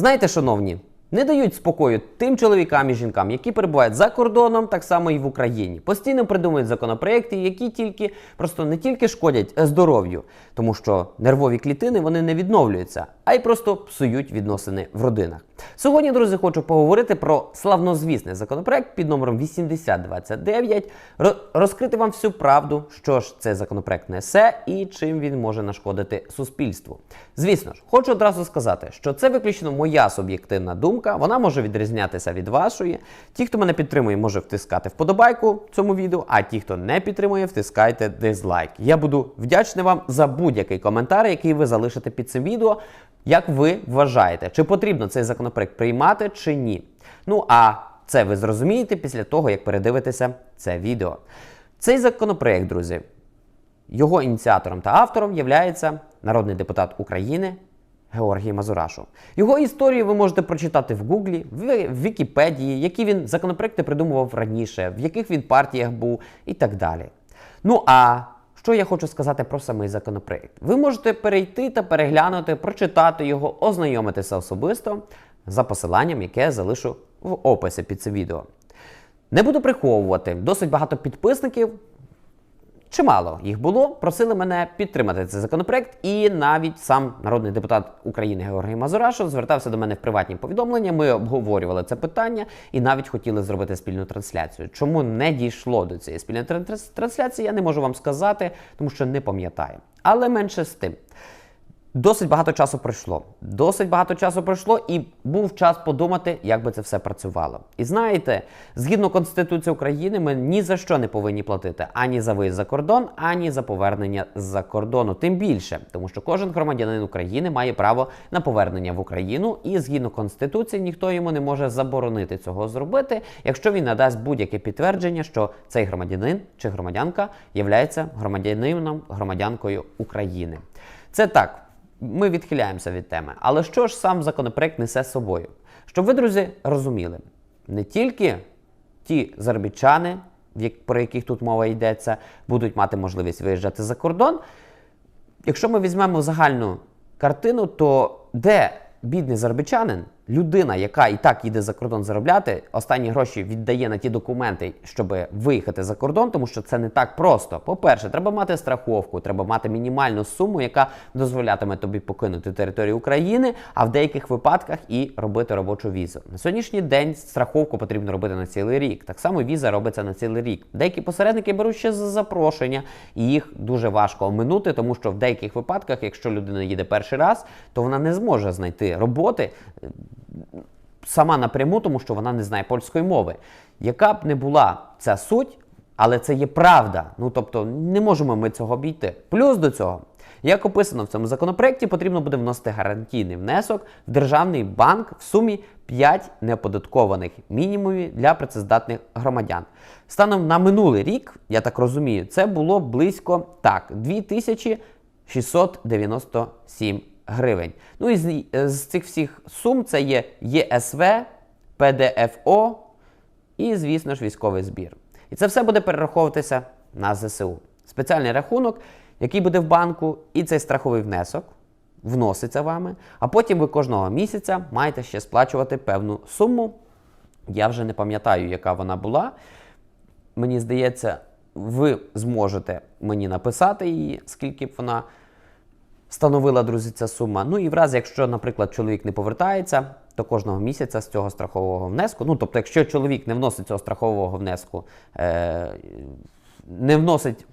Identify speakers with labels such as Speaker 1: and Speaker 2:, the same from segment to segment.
Speaker 1: Знаєте, шановні, не дають спокою тим чоловікам і жінкам, які перебувають за кордоном, так само і в Україні. Постійно придумують законопроекти, які тільки просто не тільки шкодять е, здоров'ю, тому що нервові клітини вони не відновлюються, а й просто псують відносини в родинах. Сьогодні, друзі, хочу поговорити про славнозвісний законопроект під номером 8029, розкрити вам всю правду, що ж цей законопроект несе і чим він може нашкодити суспільству. Звісно ж, хочу одразу сказати, що це виключно моя суб'єктивна думка. Вона може відрізнятися від вашої. Ті, хто мене підтримує, може втискати вподобайку цьому відео, а ті, хто не підтримує, втискайте дизлайк. Я буду вдячний вам за будь-який коментар, який ви залишите під цим відео. Як ви вважаєте, чи потрібно цей законопроект приймати чи ні? Ну а це ви зрозумієте після того, як передивитеся це відео. Цей законопроект, друзі, його ініціатором та автором є народний депутат України Георгій Мазурашу. Його історію ви можете прочитати в Гуглі, в Вікіпедії, які він законопроекти придумував раніше, в яких він партіях був і так далі. Ну а що я хочу сказати про самий законопроект? Ви можете перейти та переглянути, прочитати його, ознайомитися особисто за посиланням, яке я залишу в описі під це відео. Не буду приховувати, досить багато підписників Чимало їх було, просили мене підтримати цей законопроект, і навіть сам народний депутат України Георгій Мазурашов звертався до мене в приватні повідомлення. Ми обговорювали це питання і навіть хотіли зробити спільну трансляцію. Чому не дійшло до цієї спільної тран- трансляції, я не можу вам сказати, тому що не пам'ятаю. Але менше з тим. Досить багато часу пройшло. Досить багато часу пройшло, і був час подумати, як би це все працювало. І знаєте, згідно Конституції України, ми ні за що не повинні платити ані за виїзд за кордон, ані за повернення з-за кордону. Тим більше, тому що кожен громадянин України має право на повернення в Україну, і згідно Конституції ніхто йому не може заборонити цього зробити, якщо він надасть будь-яке підтвердження, що цей громадянин чи громадянка є громадянином громадянкою України. Це так. Ми відхиляємося від теми. Але що ж сам законопроект несе з собою? Щоб ви, друзі, розуміли, не тільки ті заробітчани, про яких тут мова йдеться, будуть мати можливість виїжджати за кордон. Якщо ми візьмемо загальну картину, то де бідний заробітчанин, людина, яка і так їде за кордон заробляти, останні гроші віддає на ті документи, щоб виїхати за кордон, тому що це не так просто. По-перше, треба мати страховку, треба мати мінімальну суму, яка дозволятиме тобі покинути територію України, а в деяких випадках і робити робочу візу. На сьогоднішній день страховку потрібно робити на цілий рік. Так само віза робиться на цілий рік. Деякі посередники беруть ще за запрошення, і їх дуже важко оминути, тому що в деяких випадках, якщо людина їде перший раз, то вона не зможе знайти роботи сама напряму, тому що вона не знає польської мови. Яка б не була ця суть, але це є правда. Ну тобто не можемо ми цього обійти. Плюс до цього, як описано в цьому законопроекті, потрібно буде вносити гарантійний внесок в державний банк в сумі 5 неоподаткованих мінімумів для працездатних громадян. Станом на минулий рік, я так розумію, це було близько так 2697 гривень. Ну і з, з цих всіх сум це є ЄСВ, ПДФО і, звісно ж, військовий збір. І це все буде перераховуватися на ЗСУ. Спеціальний рахунок, який буде в банку, і цей страховий внесок вноситься вами, а потім ви кожного місяця маєте ще сплачувати певну суму. Я вже не пам'ятаю, яка вона була. Мені здається, ви зможете мені написати її, скільки б вона становила, друзі, ця сума. Ну і в разі, якщо, наприклад, чоловік не повертається, то кожного місяця з цього страхового внеску, ну тобто, якщо чоловік не вносить цього страхового внеску, е, не вносить.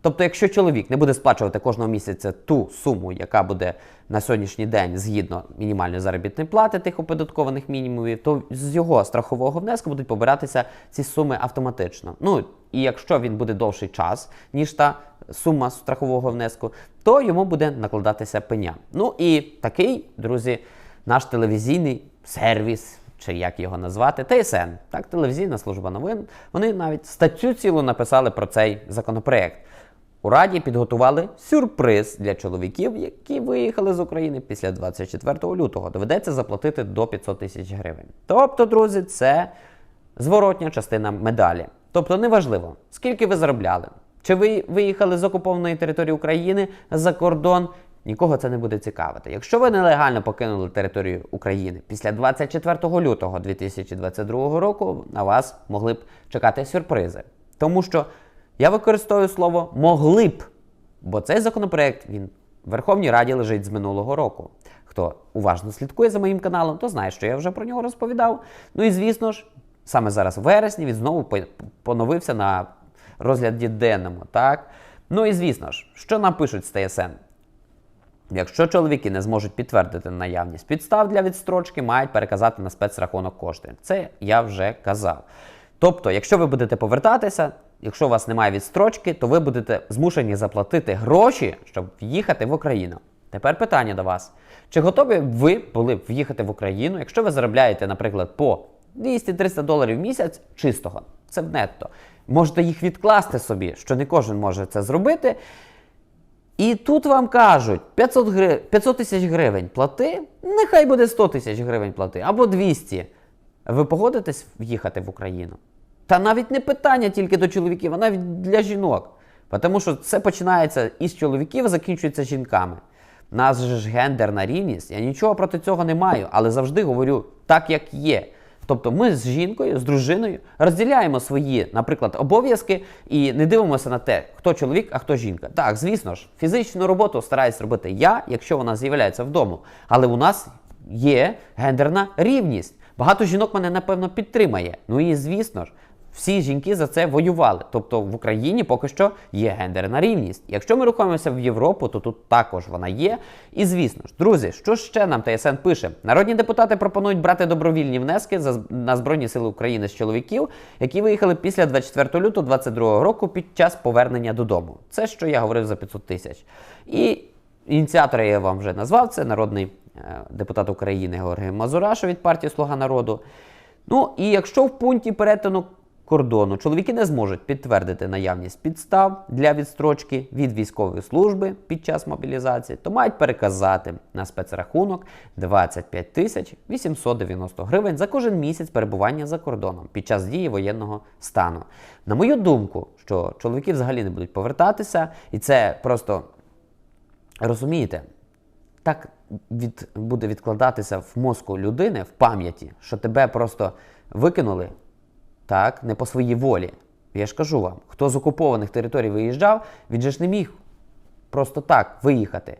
Speaker 1: Тобто, якщо чоловік не буде сплачувати кожного місяця ту суму, яка буде на сьогоднішній день згідно мінімальної заробітної плати тих оподаткованих мінімумів, то з його страхового внеску будуть побиратися ці суми автоматично. Ну і якщо він буде довший час, ніж та сума страхового внеску, то йому буде накладатися пеня. Ну і такий, друзі, наш телевізійний сервіс. Чи як його назвати, ТСН, так, телевізійна служба новин. Вони навіть статтю цілу написали про цей законопроект. У Раді підготували сюрприз для чоловіків, які виїхали з України після 24 лютого. Доведеться заплатити до 500 тисяч гривень. Тобто, друзі, це зворотня частина медалі. Тобто, неважливо, скільки ви заробляли, чи ви виїхали з окупованої території України за кордон нікого це не буде цікавити. Якщо ви нелегально покинули територію України після 24 лютого 2022 року, на вас могли б чекати сюрпризи. Тому що я використовую слово могли б, бо цей законопроект він в Верховній Раді лежить з минулого року. Хто уважно слідкує за моїм каналом, то знає, що я вже про нього розповідав. Ну і звісно ж, саме зараз в вересні він знову поновився на розгляді денному. Так? Ну і звісно ж, що нам пишуть з ТСН? Якщо чоловіки не зможуть підтвердити наявність підстав для відстрочки, мають переказати на спецрахунок кошти. Це я вже казав. Тобто, якщо ви будете повертатися, якщо у вас немає відстрочки, то ви будете змушені заплатити гроші, щоб в'їхати в Україну. Тепер питання до вас: чи готові ви були б в'їхати в Україну, якщо ви заробляєте, наприклад, по 200-300 доларів в місяць чистого? Це в нетто. Можете їх відкласти собі, що не кожен може це зробити. І тут вам кажуть 500 гри... 500 тисяч гривень плати, нехай буде 100 тисяч гривень плати, або 200. Ви погодитесь в'їхати в Україну? Та навіть не питання тільки до чоловіків, а навіть для жінок. Тому що це починається із чоловіків, а закінчується жінками. У нас же ж гендерна рівність. Я нічого проти цього не маю, але завжди говорю так, як є. Тобто ми з жінкою, з дружиною розділяємо свої, наприклад, обов'язки і не дивимося на те, хто чоловік, а хто жінка. Так, звісно ж, фізичну роботу стараюсь робити я, якщо вона з'являється вдома. Але у нас є гендерна рівність. Багато жінок мене напевно підтримає. Ну і звісно ж. Всі жінки за це воювали. Тобто в Україні поки що є гендерна рівність. Якщо ми рухаємося в Європу, то тут також вона є. І звісно ж, друзі, що ще нам ТСН пише? Народні депутати пропонують брати добровільні внески за на Збройні Сили України з чоловіків, які виїхали після 24 лютого 2022 року під час повернення додому. Це що я говорив за 500 тисяч. І ініціатора я вам вже назвав. Це народний е, депутат України Георгій Мазураша від партії Слуга народу. Ну і якщо в пункті перетину кордону чоловіки не зможуть підтвердити наявність підстав для відстрочки від військової служби під час мобілізації, то мають переказати на спецрахунок 25 тисяч 890 гривень за кожен місяць перебування за кордоном під час дії воєнного стану. На мою думку, що чоловіки взагалі не будуть повертатися, і це просто розумієте. Так від, буде відкладатися в мозку людини в пам'яті, що тебе просто викинули так, не по своїй волі. Я ж кажу вам, хто з окупованих територій виїжджав, він же ж не міг просто так виїхати.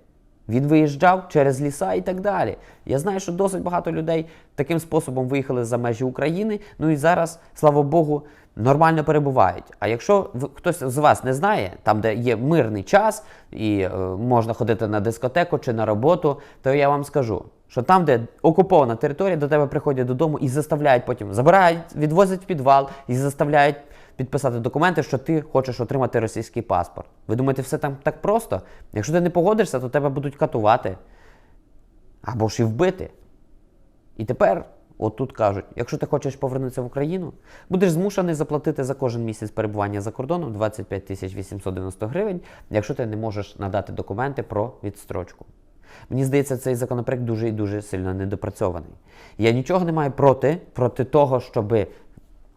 Speaker 1: Він виїжджав через ліса і так далі. Я знаю, що досить багато людей таким способом виїхали за межі України. Ну і зараз, слава Богу, нормально перебувають. А якщо хтось з вас не знає, там, де є мирний час і е, можна ходити на дискотеку чи на роботу, то я вам скажу, що там, де окупована територія, до тебе приходять додому і заставляють потім забирають, відвозять в підвал і заставляють підписати документи, що ти хочеш отримати російський паспорт. Ви думаєте, все там так просто? Якщо ти не погодишся, то тебе будуть катувати або ж і вбити. І тепер, от тут кажуть, якщо ти хочеш повернутися в Україну, будеш змушений заплатити за кожен місяць перебування за кордоном 25 тисяч 890 гривень, якщо ти не можеш надати документи про відстрочку. Мені здається, цей законопроект дуже і дуже сильно недопрацьований. Я нічого не маю проти, проти того, щоб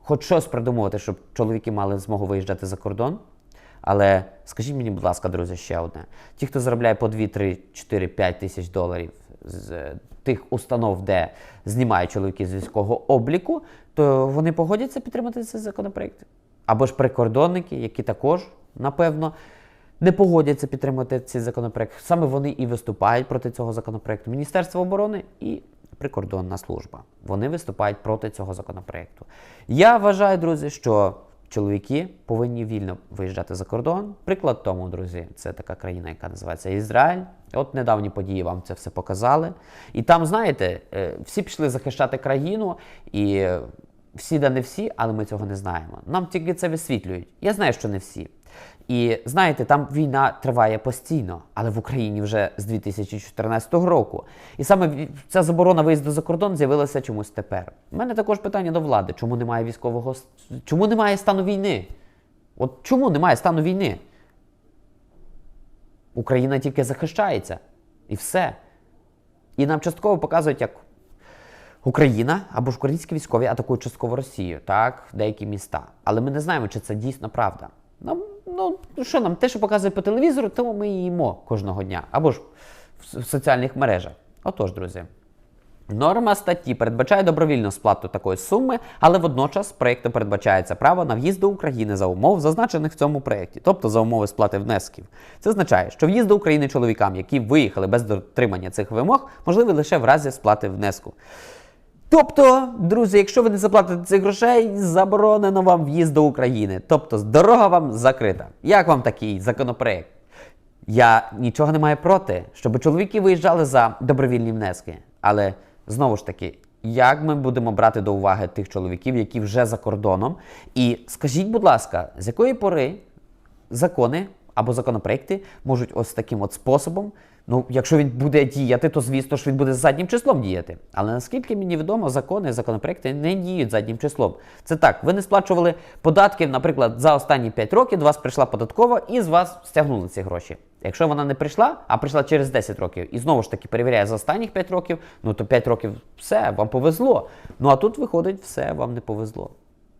Speaker 1: хоч щось придумувати, щоб чоловіки мали змогу виїжджати за кордон. Але скажіть мені, будь ласка, друзі, ще одне. Ті, хто заробляє по 2, 3, 4, 5 тисяч доларів з е, тих установ, де знімають чоловіки з військового обліку, то вони погодяться підтримати цей законопроект. Або ж прикордонники, які також, напевно, не погодяться підтримати цей законопроект. Саме вони і виступають проти цього законопроекту. Міністерство оборони і прикордонна служба. Вони виступають проти цього законопроекту. Я вважаю, друзі, що чоловіки повинні вільно виїжджати за кордон. Приклад тому, друзі, це така країна, яка називається Ізраїль. От недавні події вам це все показали. І там, знаєте, е, всі пішли захищати країну, і е, всі да не всі, але ми цього не знаємо. Нам тільки це висвітлюють. Я знаю, що не всі. І знаєте, там війна триває постійно, але в Україні вже з 2014 року. І саме ця заборона виїзду за кордон з'явилася чомусь тепер. У мене також питання до влади: чому немає військового чому немає стану війни? От чому немає стану війни? Україна тільки захищається. І все. І нам частково показують, як Україна або ж українські військові атакують частково Росію, так, деякі міста. Але ми не знаємо, чи це дійсно правда. Нам, ну, що нам, те, що показують по телевізору, то ми їмо кожного дня. Або ж в соціальних мережах. Отож, друзі. Норма статті передбачає добровільну сплату такої суми, але водночас проєктом передбачається право на в'їзд до України за умов, зазначених в цьому проєкті, тобто за умови сплати внесків. Це означає, що в'їзд до України чоловікам, які виїхали без дотримання цих вимог, можливий лише в разі сплати внеску. Тобто, друзі, якщо ви не заплатите цих грошей, заборонено вам в'їзд до України. Тобто, дорога вам закрита. Як вам такий законопроект? Я нічого не маю проти, щоб чоловіки виїжджали за добровільні внески. Але знову ж таки, як ми будемо брати до уваги тих чоловіків, які вже за кордоном? І скажіть, будь ласка, з якої пори закони або законопроекти можуть ось таким от способом. Ну, якщо він буде діяти, то звісно ж він буде заднім числом діяти. Але наскільки мені відомо, закони, законопроекти не діють заднім числом. Це так, ви не сплачували податків, наприклад, за останні 5 років до вас прийшла податкова і з вас стягнули ці гроші. Якщо вона не прийшла, а прийшла через 10 років, і знову ж таки перевіряє за останніх 5 років, ну то 5 років все, вам повезло. Ну а тут виходить, все, вам не повезло.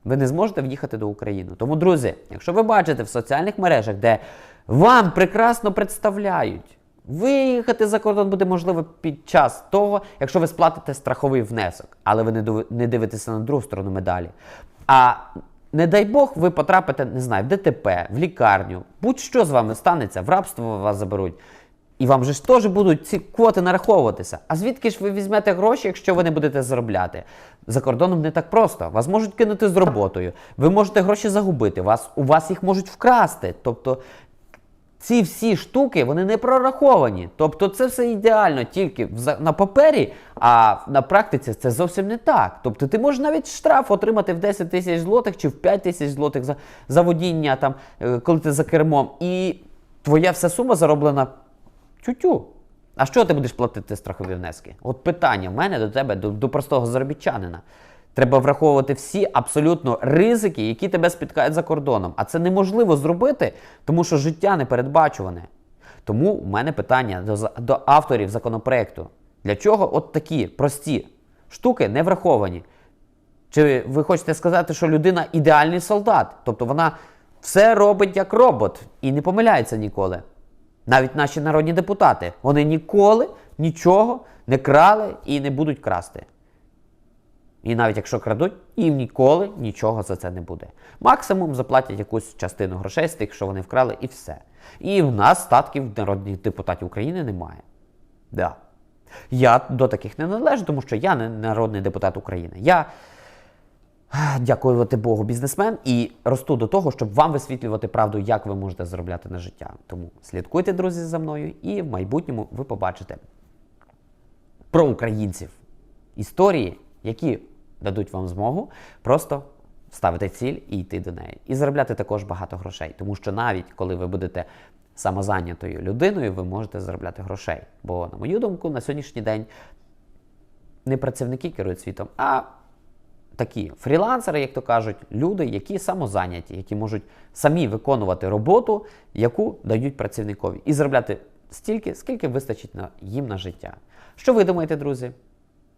Speaker 1: Ви не зможете в'їхати до України. Тому, друзі, якщо ви бачите в соціальних мережах, де вам прекрасно представляють, виїхати за кордон буде можливо під час того, якщо ви сплатите страховий внесок, але ви не дивитеся на другу сторону медалі. А не дай Бог, ви потрапите, не знаю, в ДТП, в лікарню, будь-що з вами станеться, в рабство вас заберуть. І вам же ж теж будуть ці квоти нараховуватися. А звідки ж ви візьмете гроші, якщо ви не будете заробляти? За кордоном не так просто. Вас можуть кинути з роботою. Ви можете гроші загубити. Вас, у вас їх можуть вкрасти. Тобто ці всі штуки вони не прораховані. Тобто це все ідеально тільки на папері, а на практиці це зовсім не так. Тобто ти можеш навіть штраф отримати в 10 тисяч злотих чи в 5 тисяч злотих за, за водіння, там, е, коли ти за кермом, і твоя вся сума зароблена тютю. А що ти будеш платити страхові внески? От питання в мене до тебе, до, до простого заробітчанина. Треба враховувати всі абсолютно ризики, які тебе спіткають за кордоном. А це неможливо зробити, тому що життя непередбачуване. Тому у мене питання до, до авторів законопроекту. Для чого от такі прості штуки не враховані? Чи ви хочете сказати, що людина ідеальний солдат? Тобто вона все робить як робот і не помиляється ніколи. Навіть наші народні депутати, вони ніколи нічого не крали і не будуть красти. І навіть якщо крадуть, їм ніколи нічого за це не буде. Максимум заплатять якусь частину грошей з тих, що вони вкрали, і все. І в нас статків народних депутатів України немає. Да. Я до таких не належу, тому що я не народний депутат України. Я, дякувати Богу, бізнесмен і росту до того, щоб вам висвітлювати правду, як ви можете заробляти на життя. Тому слідкуйте, друзі, за мною, і в майбутньому ви побачите про українців історії, які дадуть вам змогу просто ставити ціль і йти до неї. І заробляти також багато грошей. Тому що навіть коли ви будете самозайнятою людиною, ви можете заробляти грошей. Бо, на мою думку, на сьогоднішній день не працівники керують світом, а такі фрілансери, як то кажуть, люди, які самозайняті, які можуть самі виконувати роботу, яку дають працівникові, і заробляти стільки, скільки вистачить на, їм на життя. Що ви думаєте, друзі?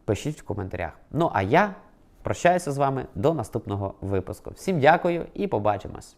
Speaker 1: Пишіть в коментарях. Ну а я прощаюся з вами до наступного випуску. Всім дякую і побачимось!